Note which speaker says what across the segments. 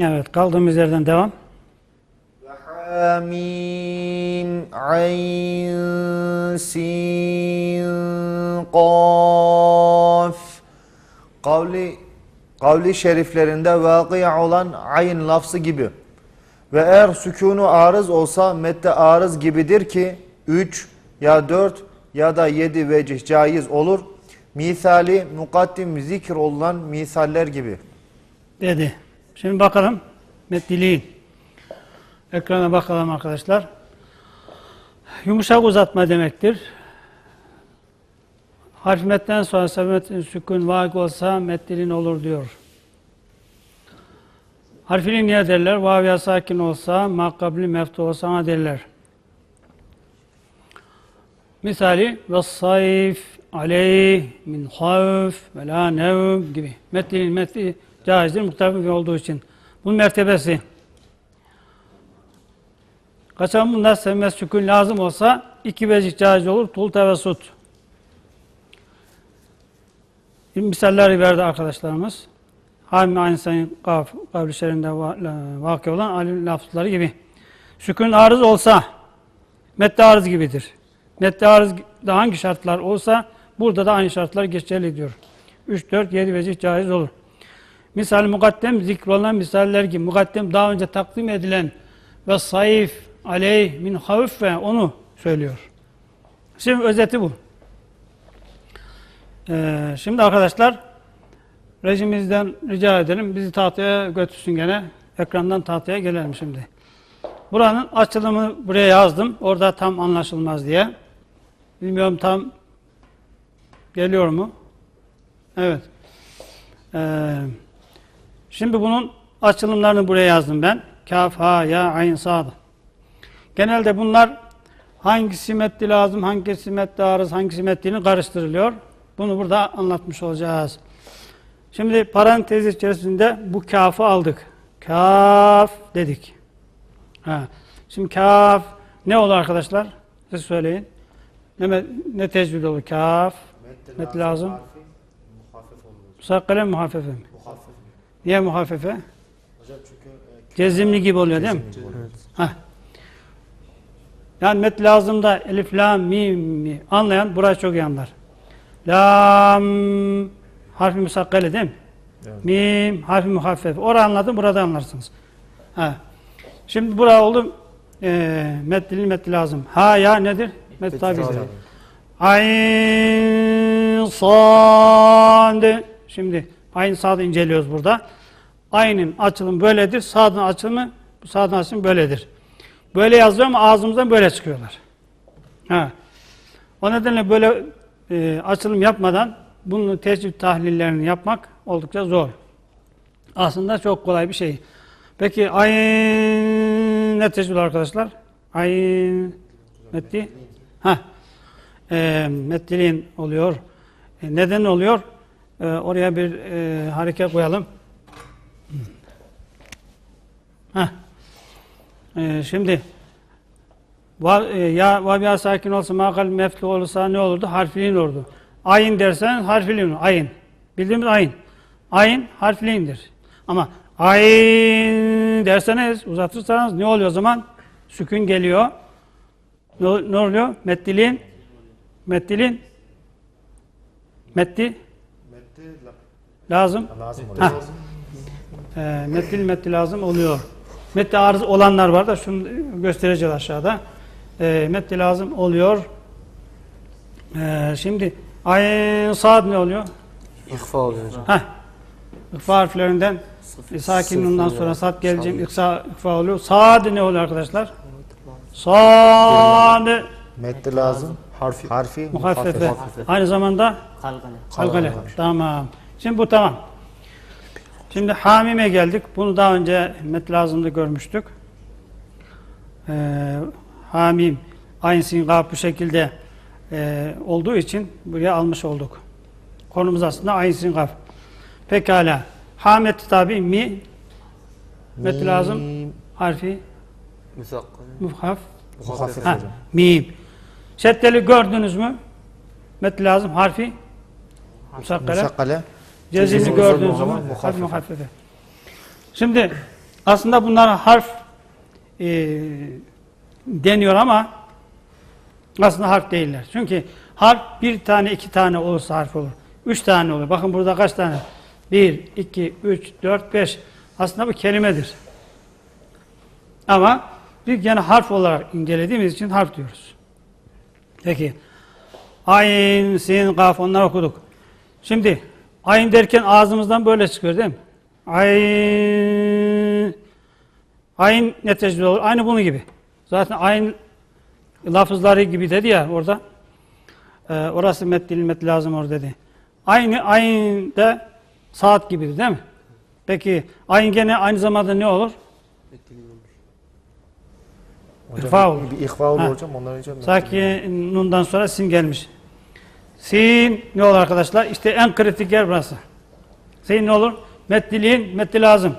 Speaker 1: Evet kaldığımız yerden devam.
Speaker 2: Hamim ayn sin kaf kavli kavli şeriflerinde vakıya olan ayn lafzı gibi. Ve eğer sükunu arız olsa mette arız gibidir ki 3 ya 4 ya da 7 vecih caiz olur. Misali mukaddim zikr olan misaller gibi.
Speaker 1: Dedi. Şimdi bakalım metniliğin. Ekrana bakalım arkadaşlar. Yumuşak uzatma demektir. Harf metten sonra sebetin sükun vaki olsa metnilin olur diyor. Harfini niye derler? Vav sakin olsa, makabli meftu olsa ne derler? Misali ve sayf aleyh min havf ve la nevm gibi. Metninin metni caizdir muhtemel olduğu için. Bunun mertebesi. Kaçan bunlar sevmez sükun lazım olsa iki vezih caiz olur. Tul tevessut. Misalleri verdi arkadaşlarımız. Hamim aynı sayın kaf, kavli şerinde vakı olan alim lafızları gibi. Sükun arız olsa metni arız gibidir. Metni arız da hangi şartlar olsa burada da aynı şartlar geçerli diyor. 3, 4, 7 vezih caiz olur. Misal mukaddem zikrolunan misaller gibi mukaddem daha önce takdim edilen ve sayif aleyh min havf ve onu söylüyor. Şimdi özeti bu. Ee, şimdi arkadaşlar rejimimizden rica edelim bizi tahtaya götürsün gene. Ekrandan tahtaya gelelim şimdi. Buranın açılımı buraya yazdım. Orada tam anlaşılmaz diye. Bilmiyorum tam geliyor mu? Evet. Ee, şimdi bunun açılımlarını buraya yazdım ben. Kaf, ha, ya, ayn, sad. Genelde bunlar hangisi metni lazım, hangisi metni arız, hangisi metnini karıştırılıyor. Bunu burada anlatmış olacağız. Şimdi parantez içerisinde bu kafı aldık. Kaf dedik. Ha. Şimdi kaf ne olur arkadaşlar? Siz söyleyin. Ne, ne tecvid olur? Kaf. Metni lazım. Musakkale mi muhaffefe mi? Niye muhaffefe? Cezimli gibi oluyor değil mi? Heh. Yani met lazım da elif, lam, mim, mi anlayan burayı çok iyi anlar. Lam harfi musakkale değil mi?
Speaker 2: Evet.
Speaker 1: Mim harfi muhaffef. Orayı anladın, burada anlarsınız. Ha. Şimdi bura oldu e, metlili metli lazım. Ha ya nedir? Met tabi. Ayn sad. Şimdi ayn sadı inceliyoruz burada. Aynın açılımı böyledir. Sadın açılımı sadın açılımı böyledir. Böyle yazıyor ama ağzımızdan böyle çıkıyorlar. Ha. O nedenle böyle e, açılım yapmadan bunun tecrübe tahlillerini yapmak oldukça zor. Aslında çok kolay bir şey. Peki ayn ne tecrübe arkadaşlar? Ayn metni. Ha. E, metliliğin oluyor. E, neden oluyor? E, oraya bir e, hareket koyalım. Ha. E, şimdi ya vabiya sakin olsa makal meflu olursa ne olurdu? Harfliğin olurdu. Ayin dersen harfliğin. Ayin. Bildiğimiz ayin. Ayin harfliğindir. Ama ayin derseniz uzatırsanız ne oluyor o zaman? Sükün geliyor. Ne, ne oluyor? Meddilin Meddilin Meddi lazım.
Speaker 2: Lazım
Speaker 1: Ha. E, meddil metti lazım oluyor. Metti arız olanlar var da şunu göstereceğiz aşağıda. E, metti lazım oluyor. E, şimdi ayn sad ne oluyor?
Speaker 3: İhfa oluyor hocam.
Speaker 1: Heh. İhfa harflerinden e, sakinliğinden sonra sad geleceğim. İhfa, ihfa oluyor. Sad ne oluyor arkadaşlar? Sad
Speaker 2: Metni lazım. Harfi. Harfi.
Speaker 1: muhaffefe. Aynı zamanda kalkale. Tamam. Şimdi bu tamam. Şimdi hamime geldik. Bunu daha önce met lazımda görmüştük. Ee, hamim aynı sinkaf bu şekilde e, olduğu için buraya almış olduk. Konumuz aslında aynı sinkaf. Pekala. Hamet tabi mi met lazım
Speaker 2: Mim.
Speaker 1: harfi muhaf
Speaker 2: Muhaffef
Speaker 1: ha, mim. Şeddeli gördünüz mü? Met lazım harfi musakkale. Cezimi gördüğünüz
Speaker 2: zaman
Speaker 1: zaman
Speaker 2: muhaffefe.
Speaker 1: Şimdi Aslında bunlara harf e, deniyor ama aslında harf değiller. Çünkü harf bir tane, iki tane olursa harf olur. Üç tane olur. Bakın burada kaç tane? Bir, iki, üç, dört, beş. Aslında bu kelimedir. Ama biz gene harf olarak incelediğimiz için harf diyoruz. Peki. Ayn, sin, kaf onları okuduk. Şimdi ayn derken ağzımızdan böyle çıkıyor değil mi? Ayn Ayn ne tecrübe olur? Aynı bunun gibi. Zaten ayn lafızları gibi dedi ya orada. Ee, orası met dil met lazım orada dedi. Aynı ayn de saat gibidir değil mi? Peki ayn gene aynı zamanda ne olur?
Speaker 2: Hocam,
Speaker 1: İhfa olur.
Speaker 2: Bir ihfa olur
Speaker 1: Ha.
Speaker 2: hocam. Ondan önce
Speaker 1: Sakin nundan sonra sin gelmiş. Sin ne olur arkadaşlar? İşte en kritik yer burası. Sin ne olur? Meddiliğin metli lazım.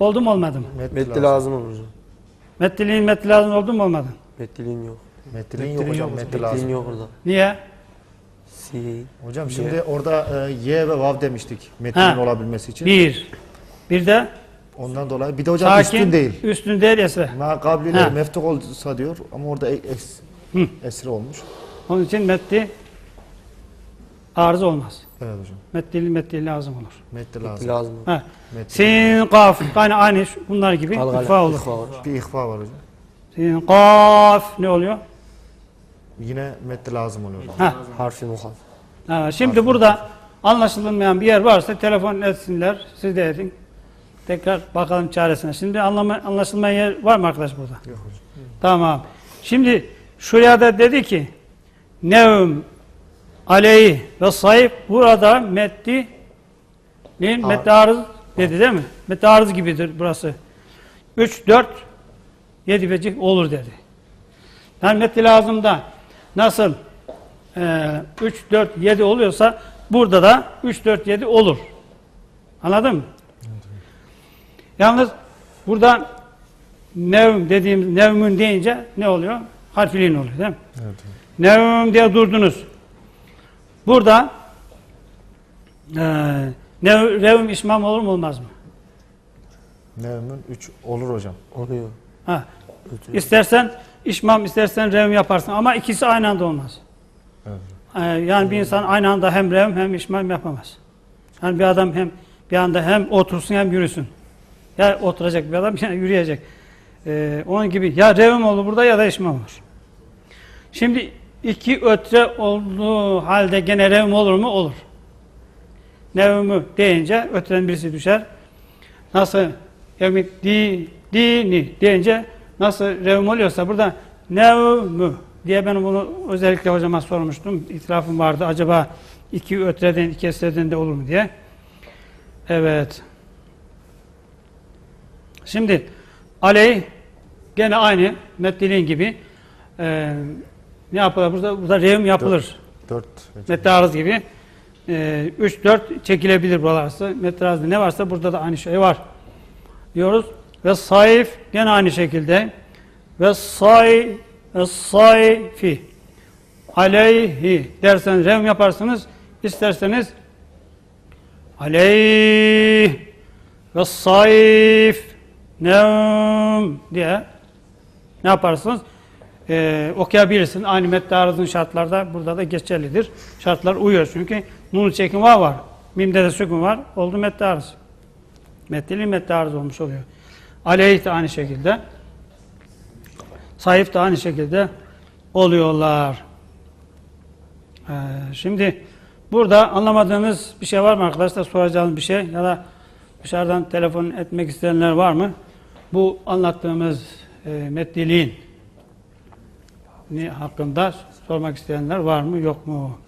Speaker 1: Oldu mu olmadı mı?
Speaker 2: met
Speaker 3: Metli lazım olur hocam.
Speaker 1: Meddiliğin metli lazım oldu mu olmadı mı?
Speaker 3: Metliliğin yok.
Speaker 2: Metliliğin yok hocam. Metli
Speaker 3: Metliliğin
Speaker 2: lazım.
Speaker 3: yok orada.
Speaker 1: Niye?
Speaker 3: Si.
Speaker 2: Hocam
Speaker 3: Ye.
Speaker 2: şimdi orada e, ye ve vav demiştik. Metlinin
Speaker 1: Ha.
Speaker 2: olabilmesi için.
Speaker 1: Bir. Bir de
Speaker 2: Ondan dolayı. Bir de hocam
Speaker 1: sakin.
Speaker 2: üstün değil.
Speaker 1: Üstün değil esre.
Speaker 2: Ma kabliyle
Speaker 1: Ha.
Speaker 2: meftuh olsa diyor ama orada es,
Speaker 1: Hı.
Speaker 2: esri olmuş.
Speaker 1: Onun için metli arıza olmaz.
Speaker 2: Evet hocam.
Speaker 1: Meddili metli lazım olur.
Speaker 2: Metli
Speaker 3: Metli
Speaker 2: lazım.
Speaker 3: lazım.
Speaker 1: Ha.
Speaker 2: Metli.
Speaker 1: Sin, kaf. Yani aynı şu- bunlar gibi olur.
Speaker 3: ihfa olur.
Speaker 2: Bir ihfa var hocam.
Speaker 1: Sin, kaf ne oluyor?
Speaker 2: Yine metli lazım oluyor.
Speaker 1: Ha.
Speaker 3: Harfi muhaf.
Speaker 1: Ha, şimdi burada anlaşılmayan bir yer varsa telefon etsinler, siz de edin. Tekrar bakalım çaresine. Şimdi anlama, anlaşılmayan yer var mı arkadaş burada?
Speaker 2: Yok hocam.
Speaker 1: Tamam. Şimdi şuraya da dedi ki nevm aleyh ve sayf burada meddi neyin?
Speaker 2: Ar-
Speaker 1: Meddi arız dedi değil mi? Meddi arız gibidir burası. 3, 4, 7 vecih olur dedi. Yani meddi lazımda nasıl e, 3, 4, 7 oluyorsa burada da 3, 4, 7 olur. Anladın mı? Yalnız burada nevm dediğimiz nevmün deyince ne oluyor? Harfiliğin oluyor değil mi?
Speaker 2: Evet.
Speaker 1: Nevm diye durdunuz. Burada e, nev, revm işmam olur mu olmaz mı?
Speaker 2: Nevmün 3 olur hocam.
Speaker 3: Oluyor.
Speaker 1: Ha.
Speaker 3: Ötüyor.
Speaker 1: İstersen işmam istersen revm yaparsın ama ikisi aynı anda olmaz.
Speaker 2: Evet.
Speaker 1: E, yani bir insan aynı anda hem revm hem işmam yapamaz. Yani bir adam hem bir anda hem otursun hem yürüsün. Ya oturacak bir adam ya yürüyecek. E, onun gibi ya revm olur burada ya da işmam olur. Şimdi iki ötre olduğu halde gene revm olur mu? Olur. Nevmü deyince ötren birisi düşer. Nasıl yani di, dini deyince nasıl revm oluyorsa burada nevmü diye ben bunu özellikle hocama sormuştum. İtirafım vardı. Acaba iki ötreden, iki esreden de olur mu diye. Evet. Şimdi aleyh gene aynı meddiliğin gibi e, ne yapılır? Burada, burada revm yapılır.
Speaker 2: 4
Speaker 1: Metrarız gibi. 3-4 çekilebilir buralarsa. Metrarızda ne varsa burada da aynı şey var. Diyoruz. Ve saif gene aynı şekilde. Ve say ve sayfi aleyhi derseniz revm yaparsınız. İsterseniz aleyh ve sayf nevm diye ne yaparsınız? Ee, okuyabilirsin. Metni aradığın şartlarda burada da geçerlidir. Şartlar uyuyor çünkü nun çekim var var. Mimde de sükun var. Oldu metni arız. Metnili metni arız olmuş oluyor. Aleyh de aynı şekilde. Sayif de aynı şekilde oluyorlar. Ee, şimdi burada anlamadığınız bir şey var mı arkadaşlar? Soracağınız bir şey ya da dışarıdan telefon etmek isteyenler var mı? Bu anlattığımız e, metniliğin ni hakkında sormak isteyenler var mı yok mu?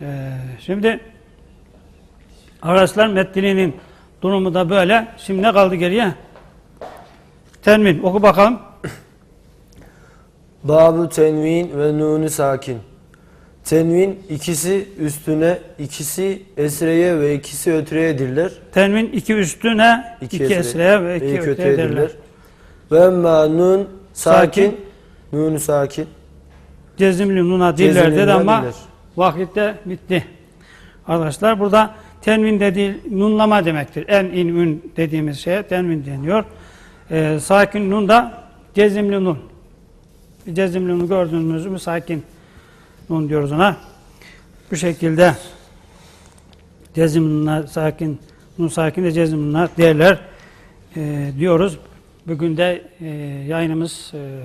Speaker 1: Ee, şimdi arkadaşlar metniliğinin durumu da böyle. Şimdi ne kaldı geriye? Tenmin. Oku bakalım.
Speaker 3: Babu tenvin ve nunu sakin. Tenvin ikisi üstüne, ikisi esreye ve ikisi ötreyedirler.
Speaker 1: Tenmin iki üstüne, iki,
Speaker 3: esre-
Speaker 1: esreye ve iki, öteye derler.
Speaker 3: Ve emma nun sakin,
Speaker 1: Sakin.
Speaker 3: nunu sakin.
Speaker 1: Cezimli nuna diller dedi ama
Speaker 3: diller.
Speaker 1: vakitte bitti. Arkadaşlar burada tenvin dediği nunlama demektir. En in ün dediğimiz şeye tenvin deniyor. Ee, sakin nun da cezimli nun. Cezimli nun gördüğümüz mü sakin nun diyoruz ona. Bu şekilde cezimli nunlar sakin, nun sakin de cezimli nunlar derler ee, diyoruz. Bugün de e, yayınımız e,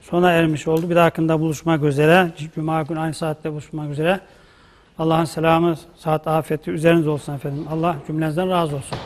Speaker 1: sona ermiş oldu. Bir dahakında buluşmak üzere. Cuma günü aynı saatte buluşmak üzere. Allah'ın selamı, saat afiyeti üzerinize olsun efendim. Allah cümlenizden razı olsun.